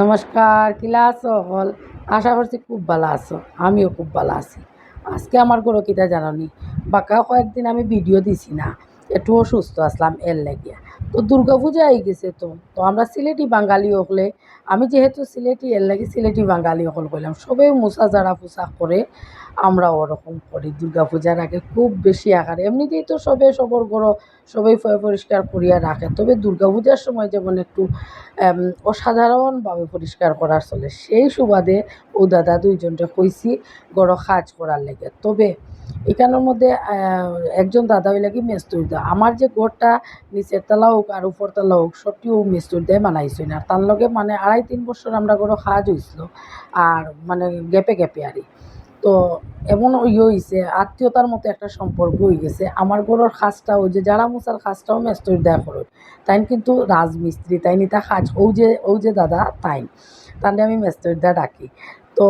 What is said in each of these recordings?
নমস্কার কিলা আছো? হল আশা করছি খুব ভালো আছো। আমিও খুব ভালো আছি। আজকে আমার গরো কিতা জানানি। বাকা কয়েকদিন আমি ভিডিও দিছি না। একটু অসুস্থ আসলাম এর লাগিয়া। তো দুর্গা পূজা আই গেছে তো। তো আমরা সিলেটি বাঙালি হকলে আমি যেহেতু সিলেটি, এর লাগি সিলেটি বাঙালি হকল কইলাম। সবে মোসা যারা পোশাক করে আমরা ওরকম করি। দুর্গা পূজার আগে খুব বেশি আকারে। এমনিতেই তো সবে সবর গরো সবাই পরিষ্কার করিয়া রাখে। তবে দুর্গাপূজার সময় যেমন একটু অসাধারণভাবে পরিষ্কার করার চলে, সেই সুবাদে ও দাদা দুইজনটা কইছি গড় কাজ করার লেগে। তবে এখানের মধ্যে একজন দাদা হইলে কি মেস্তুর দেয়? আমার যে ঘরটা নিচের তালা হোক আর উপর তলা হোক সবটি ও মেস্তুর দেয় মানাইছে না। তার লগে মানে আড়াই তিন বছর আমরা গড় কাজ হয়েছিল আর মানে গ্যাপে গ্যাপে আরই। তো এমন ওই হয়েছে আত্মীয়তার মতো একটা সম্পর্ক হয়ে গেছে। আমার গরুর খাসটা ওই যে যারা মুসার খাসটাও মেস্তর দেয়া করো তাই কিন্তু রাজমিস্ত্রি তাই নিতা খাজ। ও যে ও যে দাদা তাই তাহলে আমি মেস্তর দেয়া ডাকি। তো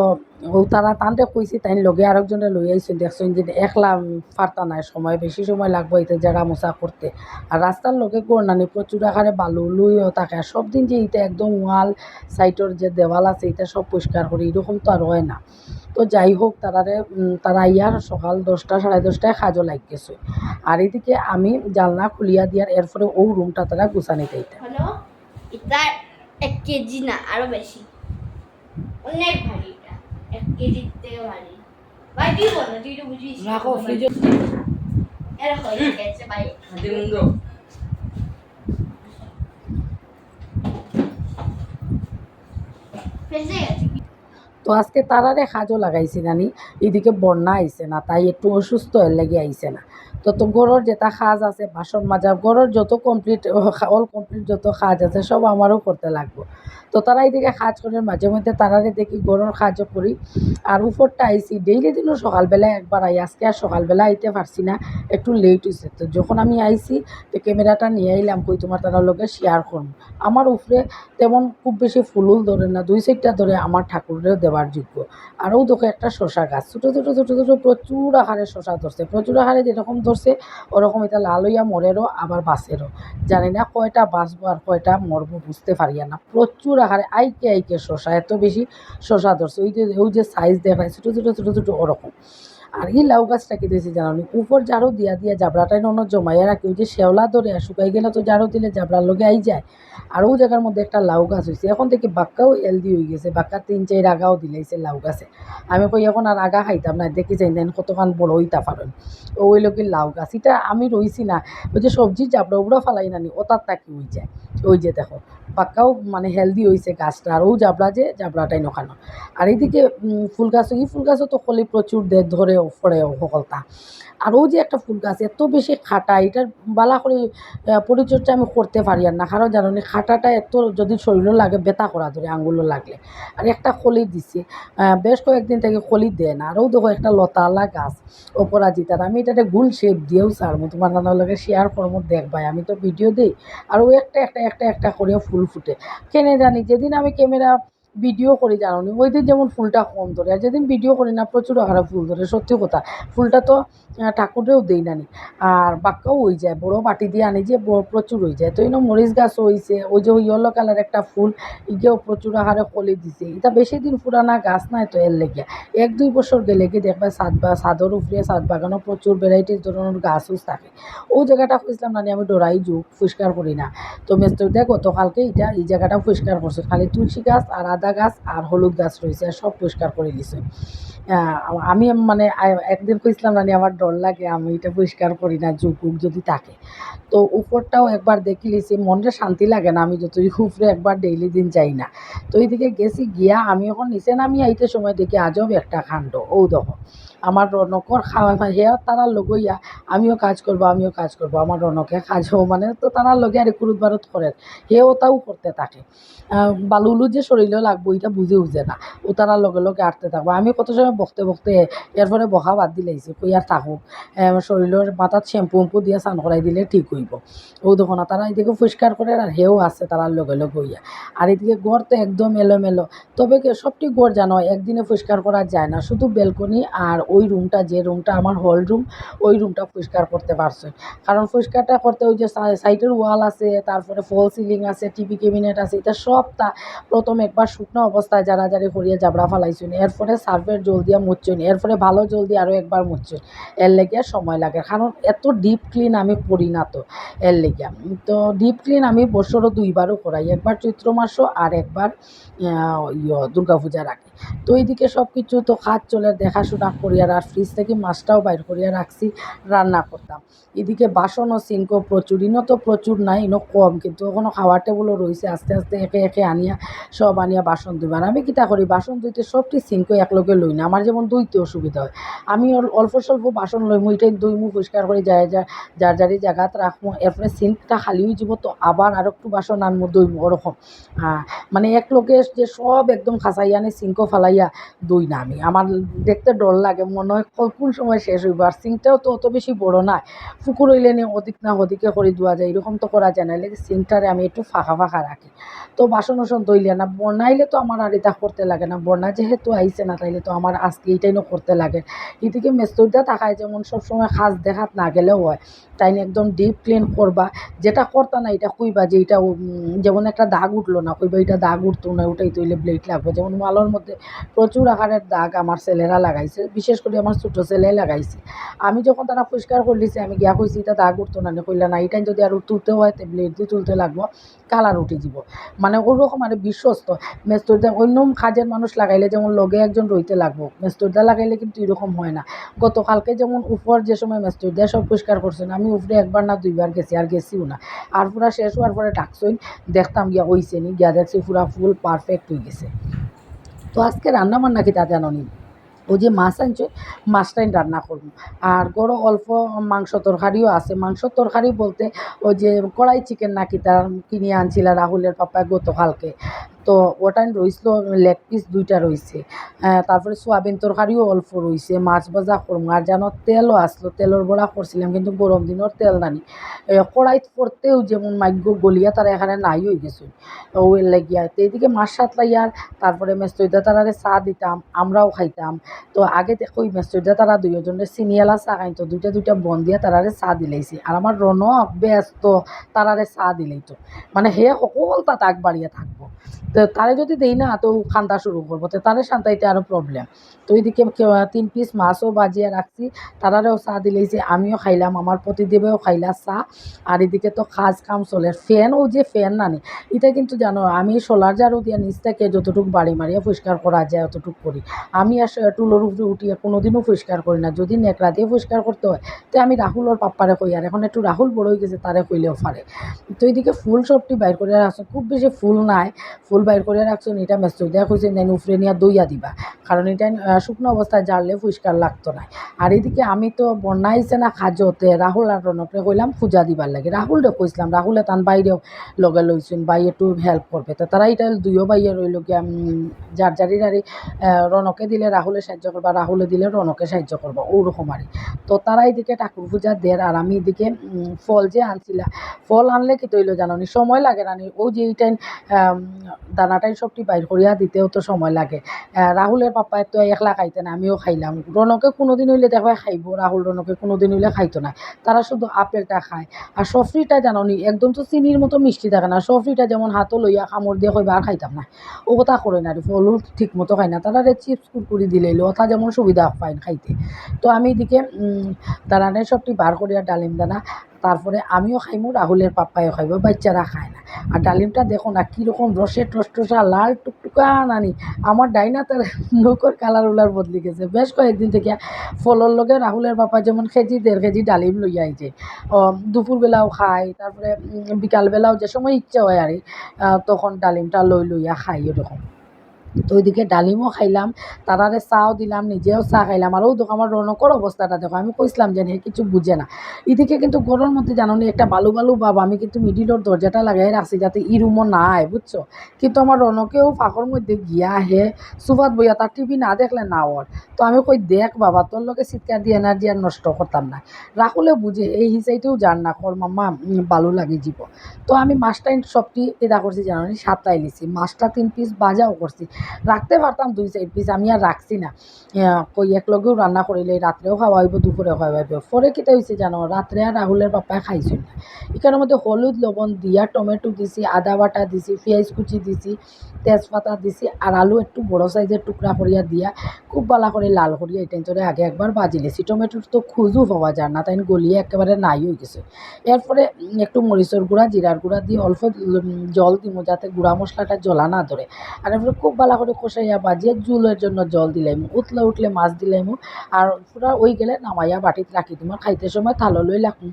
তারা তানতে কইছি তাই লগে আরেকজনে লই আইছেন দেখছেন যে একলা ফারতা নাই, সময় বেশি সময় লাগবে এতে যারা মোসা করতে। আর রাস্তার লগে নানি প্রচুর আকারে বালু লুইও থাকে। আর সব দিন যে এটা একদম ওয়াল, সাইটর যে দেওয়াল আছে এটা সব পরিষ্কার করি, এরকম তো আর হয় না। তো যাই হোক, তারারে তারা ইয়ার সকাল দশটা, সাড়ে দশটায় কাজও লাগ গেছে আর এদিকে আমি জানলা খুলিয়া দিয়ার, এরপরে ও রুমটা তারা গুছানি এটা এক কেজি না, আরও বেশি। অনেক ভারী। এটা জিততে ভাই তুই বল না তুই তো বুঝিস। রাখো ফ্রিজে এরকম হয়ে গেছে ভাই। ফেসে গেছে। তো আজকে তারারে সাজও লাগাইছি নানি এদিকে বন্যা আইছে না তাই একটু অসুস্থ এর লেগে আইছে না। তো তো গড়ের যেটা সাজ আছে, বাসন মাজা গড়ের যত কমপ্লিট অল কমপ্লিট যত কাজ আছে, সব আমারও করতে লাগবো। তো তারা এদিকে কাজ করে, মাঝে মধ্যে তারারে দেখি গড়ের কাজও করি। আর উপরটা আইসি ডেইলি দিনও সকালবেলায় একবার আই, আজকে আর সকালবেলা আইতে পারছি না, একটু লেট হয়েছে তো যখন আমি আইছি, তো ক্যামেরাটা নিয়ে আইলাম, কই তোমার তারা লগে শেয়ার করুন আমার উপরে তেমন খুব বেশি ফুলুল ধরে না, দুই সাইডটা ধরে আমার ঠাকুরেরও দেওয়ার যোগ্য। আরও দেখো একটা শশা গাছ, ছোটো ছোটো ছোটো ছোটো, প্রচুর আহারে শশা ধরছে, প্রচুর আহারে যেরকম ধরছে ওরকম এটা লাল হইয়া মরেরও আবার বাসেরও। জানি না কয়টা বাঁচবো আর কয়টা মরবো, বুঝতে পারিয়া না। প্রচুর আহারে, আইকে আইকে শশা, এত বেশি শশা ধরছে। ওই যে ওই যে সাইজ দেখায়, ছোটো ছোটো ছোটো ছোটো, ওরকম। আর এই লাউ গাছটা কি দিয়েছি জানো? উপর জারো দিয়া দিয়া জাবড়াটাই নন জমাইয়া রাখি। ওই যে শেওলা ধরে আর শুকাই গেলে তো জারো দিলে জাবড়ার লগে আই যায়। আর ওই জায়গার মধ্যে একটা লাউ গাছ হয়েছে এখন থেকে বাক্কাও এলদি হয়ে গেছে। বাক্কা তিন, চার আগাও দিলাইছে লাউ গাছে। আমি কই এখন আর আগা খাইতাম না। দেখি যাই দেন কতখান বড় হইতা পারেন ওই লোকের লাউ গাছ। এটা আমি রইছি না। ওই যে সবজির জাবড়া উবড়া ফালাই নানি ওটার তাকি হয়ে যায়। ওই যে দেখো পাক্কাও মানে হেলদি হয়েছে গাছটা। আর ও জাবড়া যে জাবড়াটাই নখানো। আর এইদিকে ফুল গাছ, এই ফুল গাছও তো কলি প্রচুর দে ধরে ফরে সকলটা আর যে একটা ফুল গাছ, এত বেশি খাটা, এটার বালা করে পরিচর্যা আমি করতে পারি আর না। কারণ জানো খাটাটা এত যদি শরীরও লাগে বেতা করা ধরে আঙুলও লাগলে। আর একটা কলি দিছে বেশ কয়েকদিন থেকে কলি দেয় না। আরও দেখো একটা লতালা গাছ অপরাজিতার আমি এটাতে গুল শেপ দিয়েও ছাড়বো, তোমার নানার লগে শেয়ার করব দেখবাই আমি তো ভিডিও দিই, আর ও একটা একটা একটা একটা করে ফুল ফুটে। কেনে জানি, যেদিন আমি ক্যামেরা ভিডিও করি জানো ওই দিন যেমন ফুলটা কম ধরে, আর যেদিন ভিডিও করি না, প্রচুর আকারে ফুল ধরে, সত্যি কথা। ফুলটা তো ঠাকুরেও দেই নানি। আর বাক্কাও হয়ে যায়, বড় বাটি দিয়ে আনি যে প্রচুর হয়ে যায়। তো এই মরিচ গাছ হয়েছে ওই যে ওই ইয়েলো কালার একটা ফুল ইগেও প্রচুর আকারে কলি দিছে। এটা বেশি দিন পুরানা গাছ নাই তো এর লেগে। এক দুই বছর গেলে কি দেখবে, সাত বা সাদর উপরে, সাত বাগানও প্রচুর ভ্যারাইটিস ধরনের গাছ উছ থাকে। ও জায়গাটা খুঁজলাম নানি, আমি ডরাই যুগ, পরিষ্কার করি না। তো মেস্তর দেখ গতকালকে এটা এই জায়গাটা পরিষ্কার করছে। খালি তুলসী গাছ আর আদা গাছ আর হলুদ গাছ রয়েছে, আর সব পরিষ্কার করে দিছে। আমি মানে একদিন কইছিলাম, রানি, আমার ডর লাগে, আমি এটা পরিষ্কার করি না জুকুক যদি থাকে। তো উপরটাও একবার দেখি লিছি মনটা শান্তি লাগে না, আমি যতই উপরে একবার ডেইলি দিন যাই না। তো এইদিকে গেছি, গিয়া আমি এখন নিচে নামিয়ে এইটার সময় দেখি, আজব একটা কাণ্ড। ও দেখো আমার রনকর খাওয়া হেয়ার তারা লগইয়া আমিও কাজ করব, আমিও কাজ করব। আমার রনকে কাজ হব মানে তো তারা লগে আর কুরুত বারুত করে হেও তাও করতে থাকে। বালুলু যে শরীরে লাগবো এটা বুঝে বুঝে না। ও তারা লগে লগে আটতে থাকব। আমি কত সময় বকতে বকতে এরপরে বহা বাদ দিলে দিলাইছি কই আর থাকুক। শরীরের মাথাত শ্যাম্পু উম্পু দিয়ে স্নান করাই দিলে ঠিক হইব। ও দেখো না তারা এদিকে পরিষ্কার করে আর হেও আছে তারা লগে লগে হইয়া আর এদিকে গড় তো একদম এলোমেলো। তবে সবটি গড় জানো, একদিনে পরিষ্কার করা যায় না, শুধু বেলকনি আর ওই রুমটা যে রুমটা আমার হল রুম ওই রুমটা পরিষ্কার করতে পারছে। কারণ পরিষ্কারটা করতে ওই যে সাইডের ওয়াল আছে, তারপরে ফল সিলিং আছে টিভি ক্যাবিনেট আছে, এটা সব তা প্রথম একবার শুকনো অবস্থায় যারা যারা করিয়া জাবড়া ফালাইছুন। এরপরে সার্ফের জল দিয়া মুছছুন এরপরে ভালো জল দিয়ে আরও একবার মুছছুন এর লেগে সময় লাগে, কারণ এত ডিপ ক্লিন আমি করি না তো, এর লেগে। তো ডিপ ক্লিন আমি বছরও দুইবারও করাই, একবার চৈত্র মাসও আর একবার ইয়ে দুর্গা পূজার আগে। তো এইদিকে সব কিছু তো কাজ চলে, দেখাশোনা করিয়া আর ফ্রিজ থেকে মাছটাও বাইর করিয়া রাখছি, রান্না করতাম। এদিকে বাসনও সিঙ্কও প্রচুর, ইনো তো প্রচুর নাই, ইনো কম, কিন্তু ওখানে খাওয়ার টেবলও রয়েছে আস্তে আস্তে একে একে আনিয়া, সব আনিয়া বাসন ধুইব। আর আমি কিতা করি, বাসন ধুইতে সবটি সিঙ্কও একলগে লই না, আমার যেমন ধুইতে অসুবিধা হয়। আমি অল্প স্বল্প বাসন লইমু, এটাই ধুইমু পরিষ্কার করে যায় যা, যার যারি জায়গাত রাখমু, এরপরে সিঙ্কটা খালি হয়ে যাব, তো আবার আর একটু বাসন আনমু, ধুইমু, ওরকম। মানে এক লোকে যে সব একদম খাসাইয়া আনে সিঙ্কও ফালাইয়া দুই না আমি। আমার দেখতে ডর লাগে, মনে হয় কোন সময় শেষ হইব। আর সিঙ্কটাও তো অত বেশি বড় না। পুকুর হইলে নি অধিক না অধিকে করে দেওয়া যায়, এরকম তো করা যায় না। লেগে সিঙ্কটারে আমি একটু ফাঁকা ফাঁকা রাখি। তো বাসন ওসন ধুইলে না, বনাইলে তো আমার আর এটা করতে লাগে না। বন্যা যেহেতু আইছে না, তাইলে তো আমার আজকে এইটাই না করতে লাগে। এদিকে মেস্তরিটা থাকায় যেমন সবসময় খাস দেখাত না গেলেও হয়। তাই নিয়ে একদম ডিপ ক্লিন করবা। যেটা করতা না, এটা কইবা যে এটা যেমন একটা দাগ উঠল না, কইবা এটা দাগ উঠতো না, ওটাই তৈলে ব্লেড লাগবে। যেমন মালর মধ্যে প্রচুর আকারের দাগ আমার ছেলেরা লাগাইছে, বিশেষ করে আমার ছোটো ছেলে লাগাইছে। আমি যখন তারা পরিষ্কার করলিছে, আমি গিয়া কইছি, এটা দাগ উঠতো না কইলা না এটাই যদি আর তুলতে হয়, তো ব্লেড দিয়ে তুলতে লাগবো কালার উঠে যাব মানে ওরকম মানে বিশ্বস্ত। মেস্তরিদা অন্য কাজের মানুষ লাগাইলে যেমন লগে একজন রইতে লাগবো, মেস্তরিদা লাগাইলে কিন্তু এরকম হয় না। গতকালকে যেমন উপর যে সময় মেস্তরিদা সব পরিষ্কার করছেন আমি উপরে একবার না দুইবার গেছি, আর গেছিও না। আর পুরা শেষ হওয়ার পরে ডাকছইন দেখতাম গিয়া হইছে নি গিয়া দেখছি পুরা ফুল পারফেক্ট হয়ে গেছে। তো আজকে রান্নাবান্না কি তা জানো ও যে মাছ আনছে মাছটাই রান্না করব। আর গরো অল্প মাংস তরকারিও আছে। মাংস তরকারি বলতে ওই যে কড়াই চিকেন নাকি তার কিনে আনছিল রাহুলের পাপায় গতকালকে। তো ওটাই রইছিল লেগ পিস দুইটা আহ, তারপরে সোয়াবিন তরকারিও অল্প রইছে মাছ ভাজা করব আর জানো তেলও আসলো তেলের বড়া করছিলাম কিন্তু গরম দিনের তেল নানি। এ, কড়াইত পড়তেও যেমন মাগ্য গলিয়া তারা এখানে নাই হয়ে গেছে ও এর লাগিয়া তো এদিকে মাছ সাতলাইয়ার তারপরে মেস্তইদা তারারে চা দিতাম আমরাও খাইতাম। তো আগে দেখো ওই মেস্তইদা তারা দুইজনের সিনিয়ালা চা খাইতো দুইটা দুইটা বন দিয়া তারারে চা দিলাইছি। আর আমার রনক ব্যস্ত তারারে চা দিলেইতো। মানে হে সকল তাত আগবাড়িয়া থাকব। তো তারে যদি দেই না, তো খান্দা শুরু করব। তো তারে শান্তাইতে আরও প্রবলেম তো ওইদিকে তিন পিস মাছও বাজিয়ে রাখছি। তারারেও চা দিলেইছে আমিও খাইলাম, আমার প্রতিদেবেও খাইলা চা। আর এদিকে তো খাজ কাম চলে ফ্যান, ও যে ফ্যান নানি, এটা কিন্তু জানো, আমি সোলার জারও দিয়া নিচ থেকে যতটুকু বাড়ি মারিয়া পরিষ্কার করা যায় অতটুকু করি। আমি আর টুলোর উপরে উঠিয়ে কোনোদিনও পরিষ্কার করি না। যদি নেকড়া দিয়ে পরিষ্কার করতে হয়, তো আমি রাহুলর পাপ্পারে কই। আর এখন একটু রাহুল বড় হয়ে গেছে, তারে কইলেও পারে। তো এইদিকে ফুল সবটি বাইর করে রাখছো। খুব বেশি ফুল নাই। ফুল বাইর করে রাখছো এটা মেস্তর দেওয়া কইছে দেন উফরে নিয়ে দইয়া দিবা। কারণ এটা শুকনো অবস্থায় জারলে পরিষ্কার লাগতো না। আর এদিকে আমি তো বন্যা আইছে না খাজতে, রাহুল আর রনকরে কইলাম পূজা দিবার লাগে। রাহুলরে কইছিলাম, রাহুলে তান বাইরেও লগে লইছেন বাই একটু হেল্প করবে। তো তারা এটা দুইও বাইয়ে রইল গিয়া যার যারি যারি রনকে দিলে রাহুলে সাহায্য করবা, রাহুলে দিলে রনকে সাহায্য করবা, ওরকম আর তো তারা এদিকে ঠাকুর পূজা দের আর আমি এদিকে ফল যে আনছিলা, ফল আনলে কি তৈল জানি সময় লাগে নি ও যে এই টাইম দানাটাই সবটি বাইর করিয়া দিতেও তো সময় লাগে। রাহুলের পাপায় তো একলা খাইতে না, আমিও খাইলাম। রনকে কোনোদিন হইলে দেখবে খাইব, রাহুল রনকে কোনোদিন হইলে খাইতো না। তারা শুধু আপেলটা খায়। আর সফরিটা জানো নি, একদম তো চিনির মতো মিষ্টি থাকে না। সফরিটা যেমন হাতও লইয়া কামড় দিয়ে কইবা আর খাইতাম না। ও কথা করে না ফলও ঠিক মতো খাই না। তারা রে চিপস কুরকুরি দিলে ওটা যেমন সুবিধা পায় খাইতে। তো আমি এদিকে দানাটাই সবটি বার করিয়া ডালিম দানা। তারপরে আমিও খাইমু রাহুলের পাপ্পাইও খাইব, বাচ্চারা খায় না। আর ডালিমটা দেখো না, কীরকম রসে টসটসা লাল টুকটুকা নানি আমার ডাইনা তার নৌকর কালার উলার বদলি গেছে। বেশ কয়েকদিন থেকে ফলর লগে রাহুলের বাপা যেমন কেজি দেড় কেজি ডালিম লইয়া আইছে। দুপুরবেলাও খায়, তারপরে বিকালবেলাও যে সময় ইচ্ছা হয় আর তখন ডালিমটা লই লইয়া খাই এরকম তো ওইদিকে ডালিমও খাইলাম তারারে চাও দিলাম, নিজেও চাহ খাইলাম। আর ও দেখো আমার রৌনকর অবস্থাটা দেখো আমি কইছিলাম যে হে কিছু বুঝে না। এদিকে কিন্তু গরুর মধ্যে জানো নি একটা বালু বালু বাবা, আমি কিন্তু মিডিলর দরজাটা লাগাই রাখছি যাতে ই রুমও নাই বুঝছ কিন্তু আমার রনকেও ফাঁকর মধ্যে গিয়া হে সুফাত বইয়া তার টিভি না দেখলে না ওর তো আমি কই, দেখ বাবা তোর লোকে চিৎকার দিয়ে এনার্জি আর নষ্ট করতাম না। রাহুলে বুঝে এই হিসাইতেও জান না কর মাম্মা বালু লাগে যাব তো আমি মাছটা সবটি এটা করছি জানো সাতটাই লিছি। মাছটা তিন পিস বাজাও করছি রাখতে পারতাম দুই সাইড পিস আমি আর রাখছি না। কই এক লগেও রান্না করিলে রাত্রেও খাওয়াইব দুপুরে খাওয়াইব পরে কিতা হয়েছে জানো, রাত্রে আর রাহুলের পাপায় খাইছিল না। এখানের মধ্যে হলুদ লবণ দিয়া টমেটো দিছি, আদা বাটা দিছি, পেঁয়াজ কুচি দিছি, তেজপাতা দিছি আর আলু একটু বড় সাইজের টুকরা করিয়া দিয়া খুব বালা করে লাল করিয়া এই টেনচরে আগে একবার বাজি লেছি টমেটোর তো খুঁজও পাওয়া যায় না, তাই গলিয়ে একেবারে নাই হয়ে গেছে। এরপরে একটু মরিচের গুঁড়া, জিরার গুঁড়া দিয়ে অল্প জল দিব যাতে গুঁড়া মশলাটা জ্বলা না ধরে। আর এরপরে খুব ভালো করে কষাইয়া বাজিয়ে জুলের জন্য জল দিলাইমু, উতলে উঠলে মাছ দিলাইমু, আর পুরা ওই গেলে নামাইয়া বাটিত রাখি দিম, খাইতে সময় থালো লই রাখুন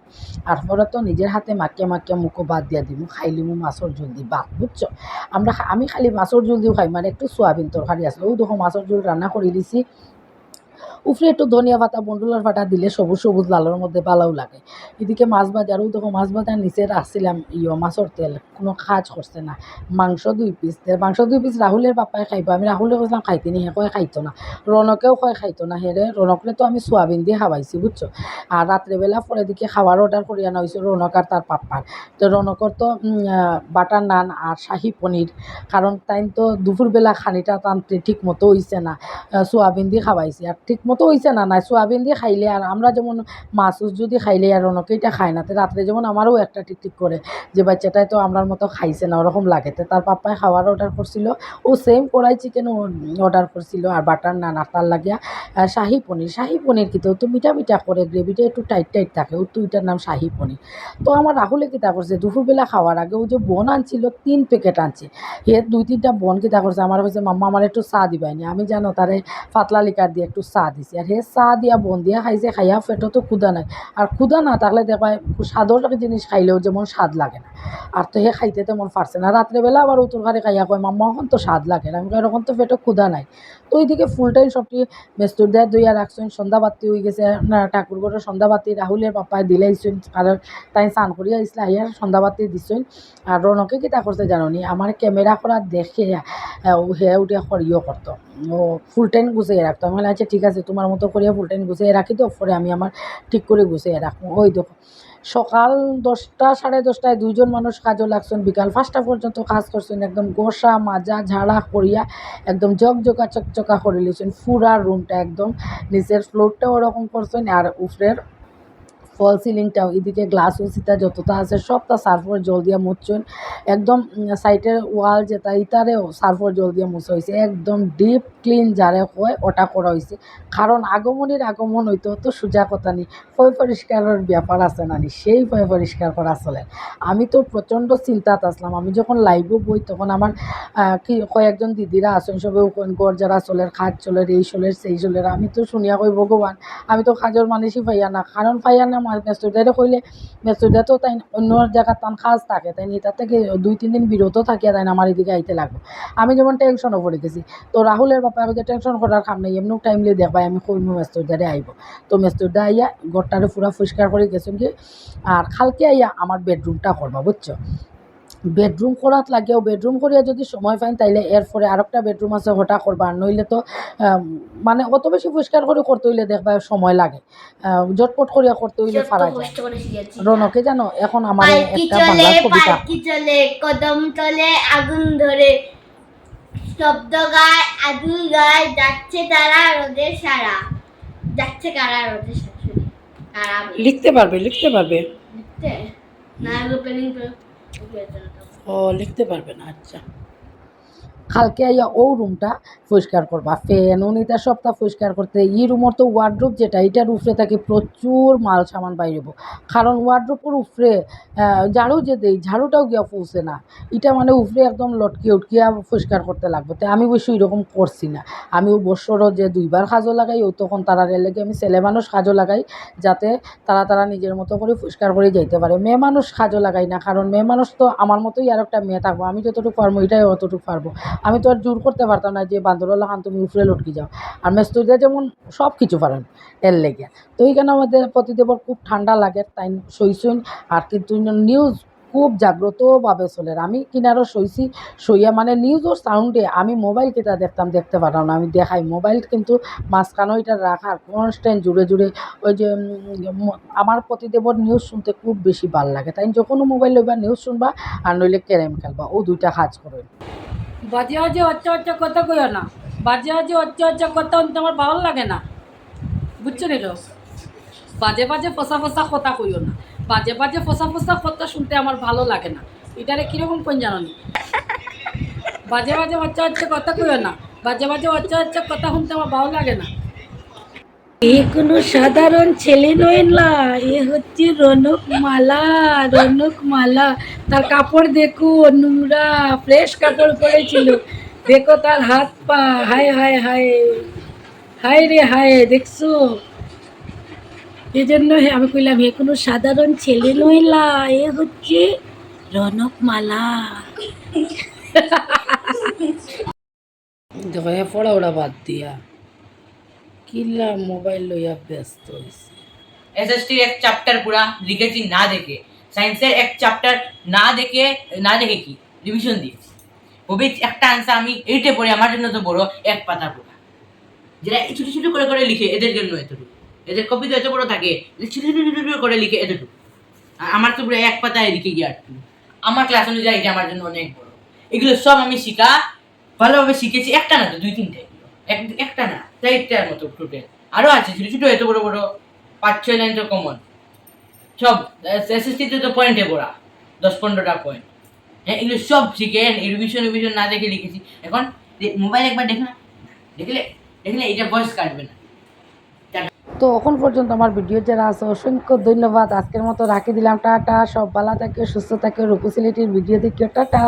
আর পরে তো নিজের হাতে মাকে মাকে মুখো বাদ দিয়া দিমু, খাইলিমু মাছর জল দি বাদ বুঝছ? আমরা আমি খালি মাছর জল দিও খাই মানে একটু সোয়াবিন তরকারি আছে ও দেখো মাছর জল রান্না করে দিছি। উফরে একটু ধনিয়া পাতা, বন্ডুলার পাতা দিলে সবুজ সবুজ, লালের মধ্যে ভালোও লাগে। এদিকে মাছ বাজারও দেখো মাছ বাজার নিচে রাখছিলাম, ইয় মাছের তেল, কোনো কাজ করছে না। মাংস দুই পিস মাংস দুই পিস রাহুলের পাপায় খাইব আমি রাহুলে কৈছিলাম খাইতে নি হে কয় খাইতো না। রনকেও কয় খাইতো না। হেরে রনকরে তো আমি সোয়াবিন দিয়ে খাওয়াইছি বুঝছ আর রাত্রেবেলা পরে দিকে খাওয়ার অর্ডার করি আনা হয়েছে রনক আর তার পাপ্পার তো রনকর তো বাটার নান আর শাহি পনির কারণ তাই তো দুপুরবেলা খানিটা টানতে ঠিক মতো হইছে না সোয়াবিন দিয়ে খাওয়াইছি আর ঠিক মতো হইছে না, নাই সোয়াবিন দিয়ে খাইলে আর আমরা যেমন মাছ উছ যদি খাইলে আর অনেকে এটা খায় না, তো রাত্রে যেমন আমারও একটা ঠিক করে যে বাচ্চাটাই তো আমরার মতো খাইছে না, ওরকম লাগে। তো তার পাপ্পায় খাওয়ার অর্ডার করছিল, ও সেম কড়াই চিকেন অর্ডার করছিল, আর বাটার নান আর লাগিয়া শাহি পনির। শাহি পনির কিন্তু তো মিঠা মিঠা করে গ্রেভিটা একটু টাইট টাইট থাকে, ও তো এটার নাম শাহি পনির। তো আমার রাহুলে কিতা করছে, দুপুরবেলা খাওয়ার আগে ও যে বন আনছিল, তিন প্যাকেট আনছে। হে দুই তিনটা বন কিতা করছে, আমার হয়েছে মাম্মা, আমার একটু চা দিবাইনি আমি জানো তারে পাতলা লিকার দিয়ে একটু চা দিছি। আর সেই চা দিয়া, বন দিয়া খাইছে খাইয়া পেটতো ক্ষুদা নাই। আর ক্ষুদা না থাকলে দেখবা স্বাদর জিনিস খাইলেও যেমন স্বাদ লাগে না। আর তো হে খাইতে তো মন পারছে না রাত্রেবেলা আবার উত্তর খাইয়া কয়, মাম্মা এখন তো স্বাদ লাগে না। আমি এখন তো পেটে ক্ষুদা নাই। তো ওইদিকে ফুল টাইম সবটি মেস্তুর দেয় দইয়া রাখছেন সন্ধ্যা বাতি হয়ে গেছে। না ঠাকুর ঘরের সন্ধ্যা বাতি রাহুলের পাপায় দিলাইছেন কারণ তাই স্নান করিয়া আইসলে সন্ধ্যা বাতি দিছেন। আর রনকে কিতা করছে জাননি? আমার ক্যামেরা করা দেখে হে উঠে করিও করতো ও ফুল টাইম গুছিয়ে রাখতো আমি বললাম, আচ্ছা ঠিক আছে তোমার মতো করিয়া ফুল টাইম গুছিয়ে রাখি তো পরে আমি আমার ঠিক করে গুছিয়ে রাখব ওই দেখো সকাল দশটা, সাড়ে দশটায় দুইজন মানুষ কাজও লাগছেন। বিকাল পাঁচটা পর্যন্ত কাজ করছেন। একদম গোসা, মাজা, ঝাড়া, করিয়া একদম জকজকা চকচকা করে লিছেন। ফুরার রুমটা একদম। নিচের ফ্লোরটাও ওরকম করছেন আর উপরের ফল সিলিংটাও এদিকে গ্লাস সিতা যতটা আছে সবটা সার্ফর জল দিয়ে মুছছেন। একদম সাইডের ওয়াল যেটা, ইটারেও সার্ফর জল দিয়ে মুছা হয়েছে একদম ডিপ ক্লিন যারে হয় ওটা করা হয়েছে কারণ আগমনের আগমন হইতো তো সোজা কথা নেই। ফয় পরিষ্কারের ব্যাপার আছে না নি সেই ফয় পরিষ্কার করা চলে। আমি তো প্রচণ্ড চিন্তাত আসলাম। আমি যখন লাইভও বই, তখন আমার কি, কয়েকজন দিদিরা আসেন সবে গড় যারা চলের খাট চলের, এই চলের, সেই চলের। আমি তো শুনিয়া কই, ভগবান, আমি তো কাজর মানুষই পাইয়া না। কারণ পাইয়া না মেস্তুদারে কইলে মেস্তুদা তো তাই অন্য জায়গার তান কাজ থাকে তাই তার থেকে দুই, তিন দিন বিরত থাকিয়া তাই আমার এদিকে আইতে লাগবে। আমি যেমন টেনশনও পড়ে গেছি। তো রাহুলের বাপা যে টেনশন করার কাম নাই এমনি টাইমলি দেখবাই আমি কইমু মেস্তুদারে আইব। তো মেস্তুদা আইয়া ঘরটারে পুরা পরিষ্কার করে গেছেন কি, আর খালকে আইয়া আমার বেডরুমটা করবা, বুঝছ? বেডরুম করাত লাগেও বেডরুম করিয়া যদি সময় পাইন তাইলে এরপরে আরেকটা বেডরুম আছে ওটা করবা নইলে তো মানে অত বেশি পরিষ্কার করে করতে হইলে দেখবা সময় লাগে। আহ, জটপট করিয়া করতে হইলে পারা যায়। রনকে জানো এখন আমার একটা বাংলা কবিতা। চলে কদম চলে আগুন ধরে শব্দ গায় আগুন গায় যাচ্ছে তারা রোদের সারা। যাচ্ছে কারা কারা বলে? লিখতে পারবে লিখতে পারবে। লিখতে? না ওপেনিং তো। ও লিখতে পারবে না আচ্ছা। কালকে আইয়া ও রুমটা পরিষ্কার করবা। ফ্যান উনিটা সবটা পরিষ্কার করতে। ই রুমর তো ওয়ার্ড্রোপ যেটা এটার উপরে থাকে প্রচুর মাল সামান বাইরেব কারণ ওয়ার্ড্রোপের উপরে ঝাড়ু যে দেই, ঝাড়ুটাও গিয়া পৌঁছে না। এটা মানে উপরে একদম লটকিয়ে উটকিয়া পরিষ্কার করতে লাগবে। তো আমি অবশ্য এরকম করছি না। আমি বছরও যে দুইবার কাজও লাগাই, ও তখন তারা লেগে আমি ছেলে মানুষ কাজও লাগাই, যাতে তারা তারা নিজের মতো করে পরিষ্কার করে যাইতে পারে। মেয়ে মানুষ কাজও লাগাই না, কারণ মেয়ে মানুষ তো আমার মতোই আর একটা মেয়ে থাকব। আমি যতটুকু পারব, এটাই অতটুকু পারব। আমি তো আর জোর করতে পারতাম না যে বান্দরওয়ালা খান, তুমি উফরে লটকি যাও। আর মেস্তুরিয়া যেমন সব কিছু পারেন এর লেগে। তো এইখানে আমাদের প্রতিদেবর খুব ঠান্ডা লাগে, তাই সইসুন আর কিন্তু নিউজ খুব জাগ্রতভাবে চলে। আমি কিনারও সইছি সইয়া মানে নিউজের সাউন্ডে আমি মোবাইল কেটা দেখতাম, দেখতে পারতাম না। আমি দেখাই মোবাইল কিন্তু মাঝখানে ওইটা রাখার কনস্ট্যান্ট জুড়ে জুড়ে ওই যে আমার প্রতিদেবর নিউজ শুনতে খুব বেশি ভালো লাগে। তাই যখনও মোবাইল লইবা নিউজ শুনবা আর নইলে ক্যারেম খেলবা, ও দুইটা কাজ করে বাজে বাজে হচ্ছে হচ্ছে কথা কইও না। বাজে বাজে হচ্ছে হচ্ছে কথা আমার ভালো লাগে না। বুঝছ নি তো? বাজে বাজে ফসা ফসা কথা কইও না। বাজে বাজে ফসা ফসা কথা শুনতে আমার ভালো লাগে না। এটারে কীরকম কোন জানো নি? বাজে বাজে হচ্ছে হচ্ছে কথা কইও না। বাজে বাজে হচ্ছে হচ্ছে কথা শুনতে আমার ভালো লাগে না। এ কোনো সাধারণ ছেলে নয় না, এ হচ্ছে রনক মালা রনক মালা তার কাপড় দেখো, নোংরা, ফ্রেশ কাপড় পরেছিল। দেখো তার হাত পা, হায় হায় হায়। হায় রে, হায়, দেখছ? এই জন্য আমি কইলাম এ কোনো সাধারণ ছেলে নইলা এ হচ্ছে রনক মালা দেখো পড়া ওরা বাদ দিয়া। কিল্লা মোবাইল লইয়া ব্যস্ত হয়েছে এসএসটির এক চ্যাপ্টার পুরা লিখেছি না দেখে। সায়েন্সের এক চ্যাপ্টার না দেখে না দেখে কি? রিভিশন দিয়েছি। ওবে একটা আনসার আমি এইটে পড়ে, আমার জন্য তো বড় এক পাতা পুরা। এই ছোটো ছোটো করে করে লিখে এদের জন্য এতটুকু। এদের কপি তো এত বড় থাকে এদের ছোটো ছোটো ছোটো করে লিখে এতটুকু। আমার তো পুরো এক পাতায় লিখে গিয়ে আটটু আমার ক্লাস অনুযায়ী এটা আমার জন্য অনেক বড়। এগুলো সব আমি শিখা, ভালোভাবে শিখেছি, একটা না তো দুই তিনটে। এক একটা না। চারটার মতো টোটাল আরও আছে, ছোটো ছোটো, এত বড় বড়। পাঁচ, ছয় লাইন তো কমন সব এসএসটিতে তো পয়েন্টে পড়া দশ, পনেরোটা পয়েন্ট হ্যাঁ এগুলো সব শিখে রিভিশন রিভিশন না দেখে লিখেছি। এখন মোবাইল একবার দেখে না। দেখলে দেখলে এটা ভয়েস কাটবে না। তো এখন পর্যন্ত আমার ভিডিও যারা আছে, অসংখ্য ধন্যবাদ। আজকের মতো রাখি দিলাম। টাটা, সব ভালো থাকে, সুস্থ থাকে। রূপসিলিটির ভিডিও দেখে। টাটা।